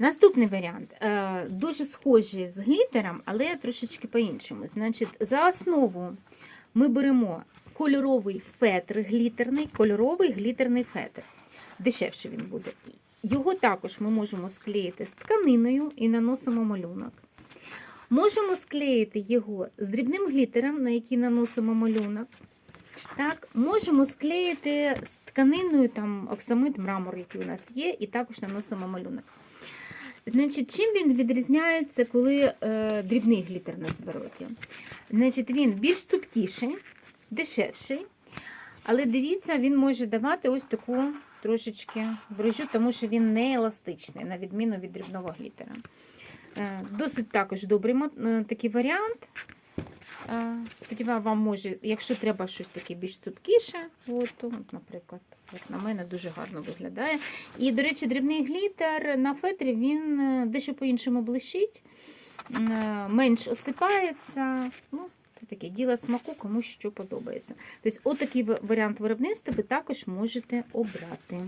Наступний варіант. Е, Дуже схожий з глітером, але трошечки по-іншому. Значить, за основу ми беремо кольоровий фетр глітерний, кольоровий глітерний фетр. Дешевше він буде. Його також ми можемо склеїти з тканиною і наносимо малюнок. Можемо склеїти його з дрібним глітером, на який наносимо малюнок. Так, можемо склеїти з тканиною, там оксамит, мрамор, який у нас є, і також наносимо малюнок. Значить, чим він відрізняється, коли е, дрібний глітер на звороті? Значить, він більш цупкіший, дешевший, але дивіться, він може давати ось таку трошечки брижу, тому що він не еластичний, на відміну від дрібного глітера. Е, Досить також добрий е, такий варіант. Сподіваюся, вам може, якщо треба щось таке більш цупкіше, от, наприклад, як на мене, дуже гарно виглядає. І, до речі, дрібний глітер на фетрі він е, дещо по-іншому блищить, е, менш осипається. Ну, це таке діло смаку, комусь що подобається. Тобто, отакий варіант виробництва ви також можете обрати.